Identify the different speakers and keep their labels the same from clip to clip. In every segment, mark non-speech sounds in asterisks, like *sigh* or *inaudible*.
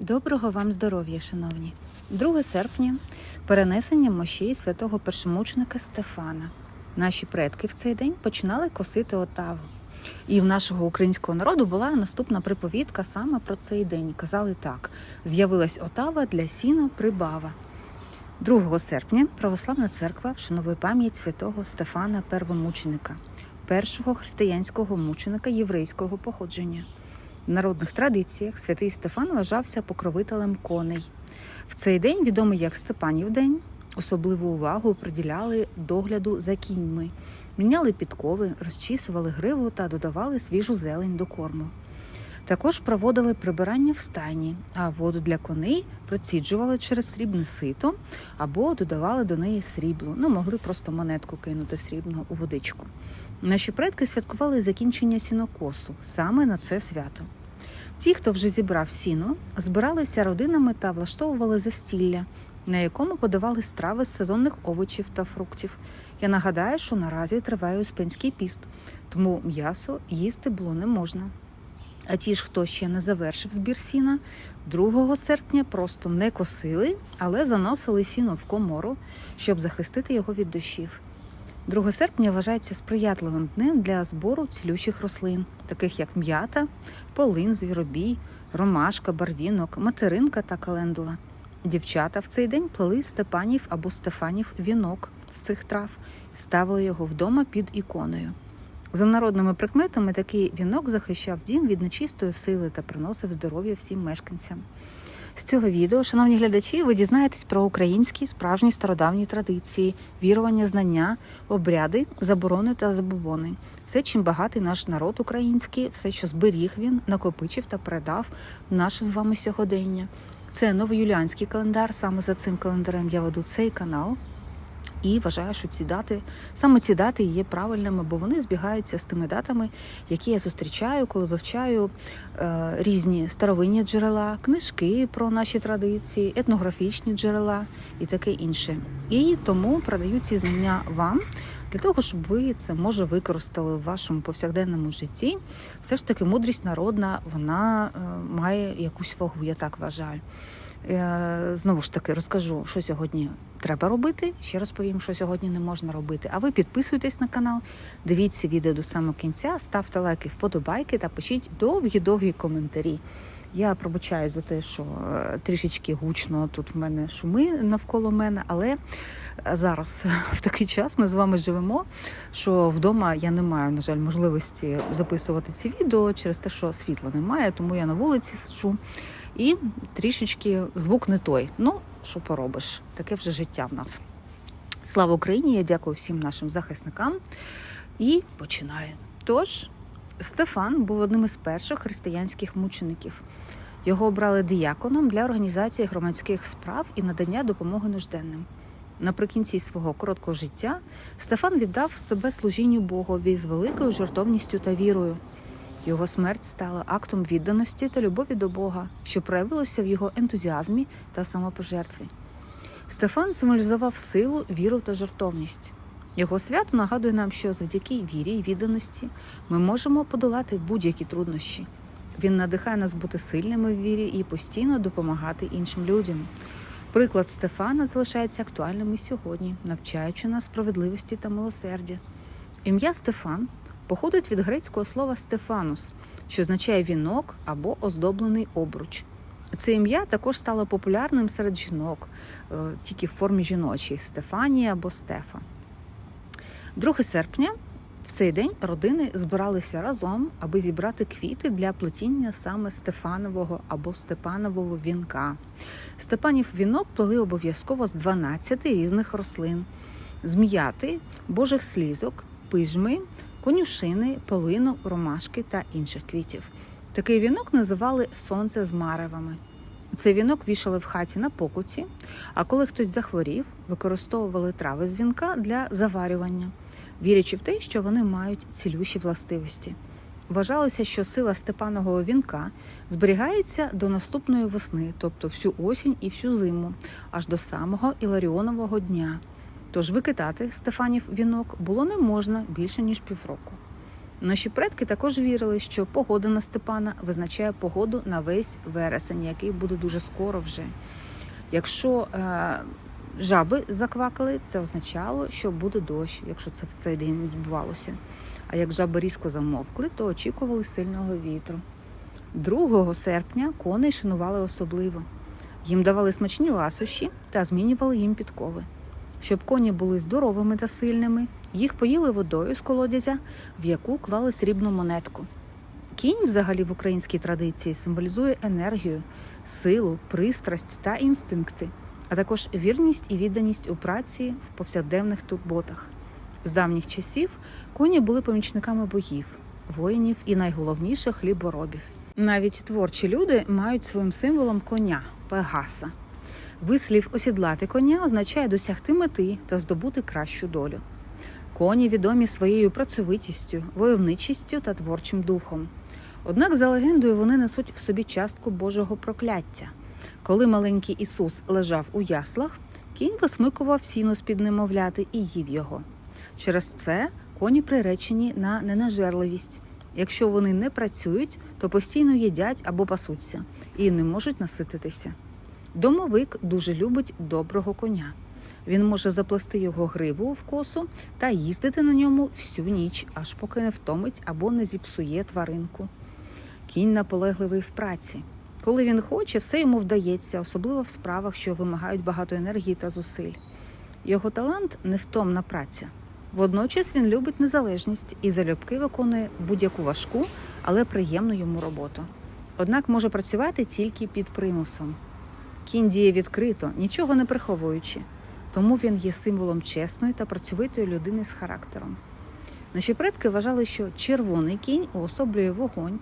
Speaker 1: Доброго вам здоров'я, шановні! 2 серпня перенесення мощей святого першомученика Стефана. Наші предки в цей день починали косити отаву. І в нашого українського народу була наступна приповідка саме про цей день. Казали так: з'явилась отава для сіна прибава. 2 серпня православна церква вшановує пам'ять святого Стефана Первомученика, першого християнського мученика єврейського походження. В народних традиціях святий Стефан вважався покровителем коней. В цей день, відомий як Степанів день, особливу увагу приділяли догляду за кіньми, міняли підкови, розчісували гриву та додавали свіжу зелень до корму. Також проводили прибирання в стайні, а воду для коней проціджували через срібне сито або додавали до неї срібло. Ну, могли просто монетку кинути срібну у водичку. Наші предки святкували закінчення сінокосу саме на це свято. Ті, хто вже зібрав сіно, збиралися родинами та влаштовували застілля, на якому подавали страви з сезонних овочів та фруктів. Я нагадаю, що наразі триває Успенський піст, тому м'ясо їсти було не можна. А ті ж, хто ще не завершив збір сіна, 2 серпня просто не косили, але заносили сіно в комору, щоб захистити його від дощів. 2 серпня вважається сприятливим днем для збору цілющих рослин, таких як м'ята, полин, звіробій, ромашка, барвінок, материнка та календула. Дівчата в цей день плели степанів або стефанів вінок з цих трав, ставили його вдома під іконою. За народними прикметами такий вінок захищав дім від нечистої сили та приносив здоров'я всім мешканцям. З цього відео, шановні глядачі, ви дізнаєтесь про українські справжні стародавні традиції, вірування, знання, обряди, заборони та забобони. Все, чим багатий наш народ український, все, що зберіг він, накопичив та передав наше з вами сьогодення. Це новоюліанський календар. Саме за цим календарем я веду цей канал. І вважаю, що ці дати саме ці дати є правильними, бо вони збігаються з тими датами, які я зустрічаю, коли вивчаю е, різні старовинні джерела, книжки про наші традиції, етнографічні джерела і таке інше. І тому продаю ці знання вам для того, щоб ви це може використали в вашому повсякденному житті. Все ж таки, мудрість народна вона е, має якусь вагу, я так вважаю. Е, Знову ж таки розкажу, що сьогодні треба робити. Ще розповім, що сьогодні не можна робити. А ви підписуйтесь на канал, дивіться відео до самого кінця, ставте лайки, вподобайки та пишіть довгі-довгі коментарі. Я пробачаю за те, що е, трішечки гучно тут в мене шуми навколо мене, але зараз *laughs* в такий час ми з вами живемо. Що вдома я не маю, на жаль, можливості записувати ці відео через те, що світла немає, тому я на вулиці сиджу. І трішечки звук не той. Ну, що поробиш? Таке вже життя в нас. Слава Україні! Я дякую всім нашим захисникам і починаю. Тож, Стефан був одним із перших християнських мучеників. Його обрали діяконом для організації громадських справ і надання допомоги нужденним. Наприкінці свого короткого життя Стефан віддав себе служінню Богові з великою жертовністю та вірою. Його смерть стала актом відданості та любові до Бога, що проявилося в його ентузіазмі та самопожертві. Стефан символізував силу, віру та жертовність. Його свято нагадує нам, що завдяки вірі і відданості ми можемо подолати будь-які труднощі. Він надихає нас бути сильними в вірі і постійно допомагати іншим людям. Приклад Стефана залишається актуальним і сьогодні, навчаючи нас справедливості та милосердя. Ім'я Стефан походить від грецького слова Стефанус, що означає вінок або оздоблений обруч. Це ім'я також стало популярним серед жінок, е, тільки в формі жіночій Стефанія або Стефа. 2 серпня в цей день родини збиралися разом, аби зібрати квіти для плетіння саме Стефанового або Степанового вінка. Степанів вінок плели обов'язково з 12 різних рослин: зміяти, божих слізок, пижми, конюшини, полину, ромашки та інших квітів. Такий вінок називали сонце з маревами. Цей вінок вішали в хаті на покуті, а коли хтось захворів, використовували трави з вінка для заварювання, вірячи в те, що вони мають цілющі властивості. Вважалося, що сила Степанового вінка зберігається до наступної весни, тобто всю осінь і всю зиму, аж до самого Іларіонового дня. Тож викидати Стефанів вінок було не можна більше ніж півроку. Наші предки також вірили, що погода на Степана визначає погоду на весь вересень, який буде дуже скоро вже. Якщо е, жаби заквакали, це означало, що буде дощ, якщо це в цей день відбувалося. А як жаби різко замовкли, то очікували сильного вітру. 2 серпня коней шанували особливо. Їм давали смачні ласощі та змінювали їм підкови. Щоб коні були здоровими та сильними, їх поїли водою з колодязя, в яку клали срібну монетку. Кінь, взагалі, в українській традиції символізує енергію, силу, пристрасть та інстинкти, а також вірність і відданість у праці в повсякденних турботах. З давніх часів коні були помічниками богів, воїнів і найголовніше хліборобів. Навіть творчі люди мають своїм символом коня Пегаса. Вислів осідлати коня означає досягти мети та здобути кращу долю. Коні відомі своєю працьовитістю, войовничістю та творчим духом. Однак, за легендою, вони несуть в собі частку Божого прокляття. Коли маленький Ісус лежав у яслах, кінь висмикував сіно з під немовляти і їв його. Через це коні приречені на ненажерливість. Якщо вони не працюють, то постійно їдять або пасуться і не можуть насититися. Домовик дуже любить доброго коня. Він може заплести його гриву в косу та їздити на ньому всю ніч, аж поки не втомить або не зіпсує тваринку. Кінь наполегливий в праці. Коли він хоче, все йому вдається, особливо в справах, що вимагають багато енергії та зусиль. Його талант невтомна праця. Водночас він любить незалежність і залюбки виконує будь-яку важку, але приємну йому роботу. Однак може працювати тільки під примусом. Кінь діє відкрито, нічого не приховуючи, тому він є символом чесної та працьовитої людини з характером. Наші предки вважали, що червоний кінь уособлює вогонь,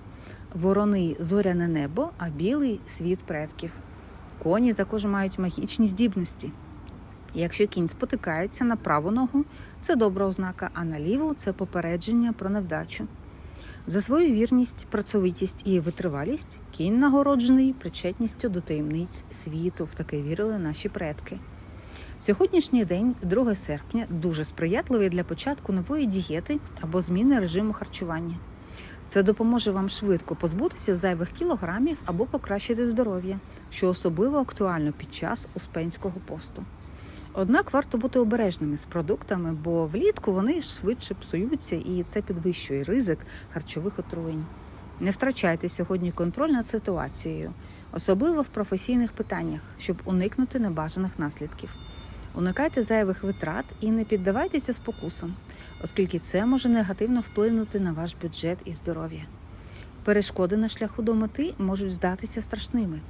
Speaker 1: ворони зоряне небо, а білий світ предків. Коні також мають магічні здібності. Якщо кінь спотикається на праву ногу, це добра ознака, а на ліву це попередження про невдачу. За свою вірність, працьовитість і витривалість кінь нагороджений причетністю до таємниць світу. В таке вірили наші предки. Сьогоднішній день, 2 серпня, дуже сприятливий для початку нової дієти або зміни режиму харчування. Це допоможе вам швидко позбутися зайвих кілограмів або покращити здоров'я, що особливо актуально під час успенського посту. Однак варто бути обережними з продуктами, бо влітку вони швидше псуються і це підвищує ризик харчових отруєнь. Не втрачайте сьогодні контроль над ситуацією, особливо в професійних питаннях, щоб уникнути небажаних наслідків. Уникайте зайвих витрат і не піддавайтеся спокусам, оскільки це може негативно вплинути на ваш бюджет і здоров'я. Перешкоди на шляху до мети можуть здатися страшними,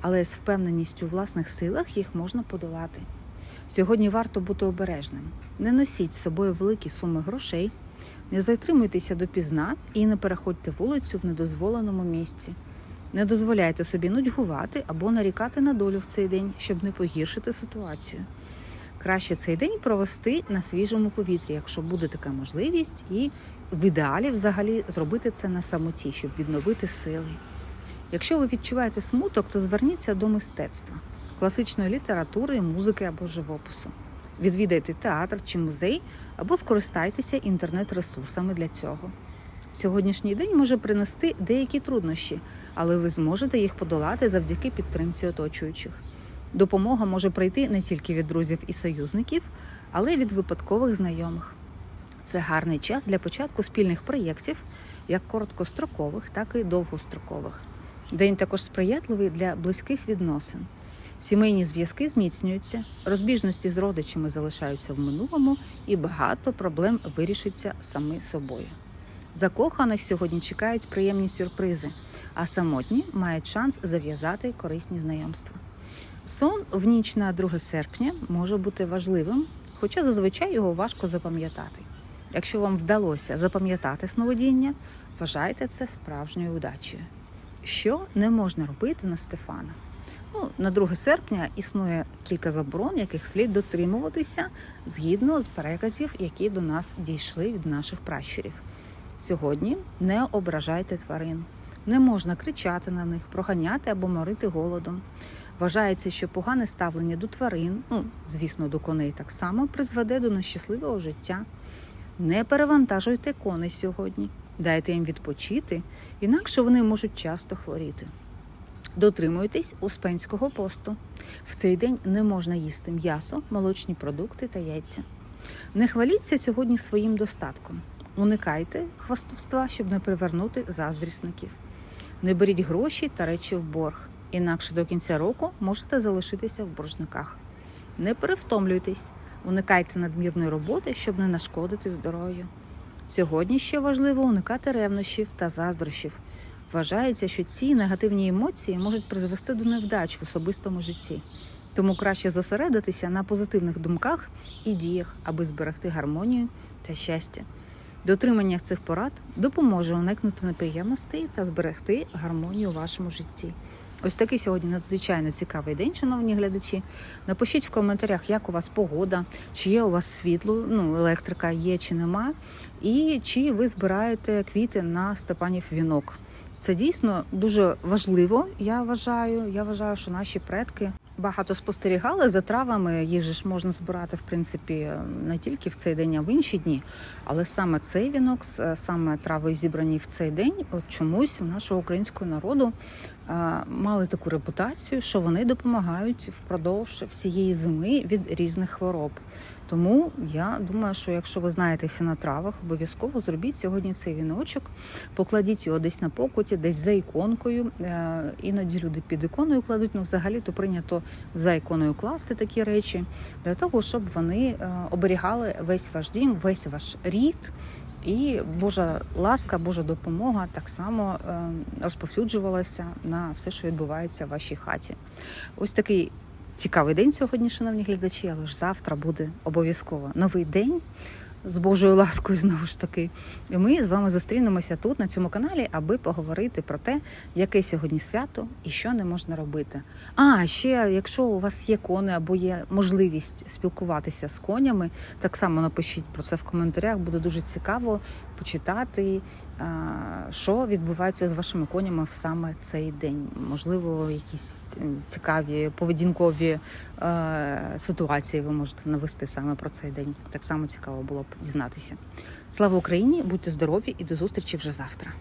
Speaker 1: але з впевненістю у власних силах їх можна подолати. Сьогодні варто бути обережним. Не носіть з собою великі суми грошей, не затримуйтеся допізна і не переходьте вулицю в недозволеному місці. Не дозволяйте собі нудьгувати або нарікати на долю в цей день, щоб не погіршити ситуацію. Краще цей день провести на свіжому повітрі, якщо буде така можливість, і в ідеалі взагалі зробити це на самоті, щоб відновити сили. Якщо ви відчуваєте смуток, то зверніться до мистецтва, класичної літератури, музики або живопису. Відвідайте театр чи музей або скористайтеся інтернет-ресурсами для цього. Сьогоднішній день може принести деякі труднощі, але ви зможете їх подолати завдяки підтримці оточуючих. Допомога може прийти не тільки від друзів і союзників, але й від випадкових знайомих. Це гарний час для початку спільних проєктів, як короткострокових, так і довгострокових. День також сприятливий для близьких відносин. Сімейні зв'язки зміцнюються, розбіжності з родичами залишаються в минулому, і багато проблем вирішиться самі собою. Закоханих сьогодні чекають приємні сюрпризи, а самотні мають шанс зав'язати корисні знайомства. Сон в ніч на 2 серпня може бути важливим, хоча зазвичай його важко запам'ятати. Якщо вам вдалося запам'ятати сновидіння, вважайте це справжньою удачею. Що не можна робити на Стефана? Ну, на 2 серпня існує кілька заборон, яких слід дотримуватися згідно з переказів, які до нас дійшли від наших пращурів. Сьогодні не ображайте тварин, не можна кричати на них, проганяти або морити голодом. Вважається, що погане ставлення до тварин, ну звісно, до коней так само призведе до нещасливого життя. Не перевантажуйте коней сьогодні. Дайте їм відпочити, інакше вони можуть часто хворіти. Дотримуйтесь успенського посту. В цей день не можна їсти м'ясо, молочні продукти та яйця. Не хваліться сьогодні своїм достатком. Уникайте хвастовства, щоб не привернути заздрісників. Не беріть гроші та речі в борг, інакше до кінця року можете залишитися в боржниках. Не перевтомлюйтесь, уникайте надмірної роботи, щоб не нашкодити здоров'ю. Сьогодні ще важливо уникати ревнощів та заздрощів. Вважається, що ці негативні емоції можуть призвести до невдач в особистому житті. Тому краще зосередитися на позитивних думках і діях, аби зберегти гармонію та щастя. Дотримання цих порад допоможе уникнути неприємностей та зберегти гармонію у вашому житті. Ось такий сьогодні надзвичайно цікавий день, шановні глядачі. Напишіть в коментарях, як у вас погода, чи є у вас світло, ну електрика є чи нема, і чи ви збираєте квіти на Степанів вінок. Це дійсно дуже важливо. Я вважаю. Я вважаю, що наші предки багато спостерігали за травами. Їх ж можна збирати в принципі не тільки в цей день, а в інші дні. Але саме цей вінок, саме трави зібрані в цей день, от чомусь у нашого українського народу мали таку репутацію, що вони допомагають впродовж всієї зими від різних хвороб. Тому я думаю, що якщо ви знаєтеся на травах, обов'язково зробіть сьогодні цей віночок, покладіть його десь на покуті, десь за іконкою. Е, Іноді люди під іконою кладуть, ну взагалі то прийнято за іконою класти такі речі, для того, щоб вони е, оберігали весь ваш дім, весь ваш рід. І Божа ласка, Божа допомога так само е, розповсюджувалася на все, що відбувається в вашій хаті. Ось такий цікавий день сьогодні, шановні глядачі, але ж завтра буде обов'язково новий день з Божою ласкою знову ж таки. І ми з вами зустрінемося тут, на цьому каналі, аби поговорити про те, яке сьогодні свято і що не можна робити. А ще, якщо у вас є кони або є можливість спілкуватися з конями, так само напишіть про це в коментарях. Буде дуже цікаво почитати, що відбувається з вашими конями в саме цей день. Можливо, якісь цікаві поведінкові е, ситуації ви можете навести саме про цей день. Так само цікаво було б дізнатися. Слава Україні! Будьте здорові і до зустрічі вже завтра.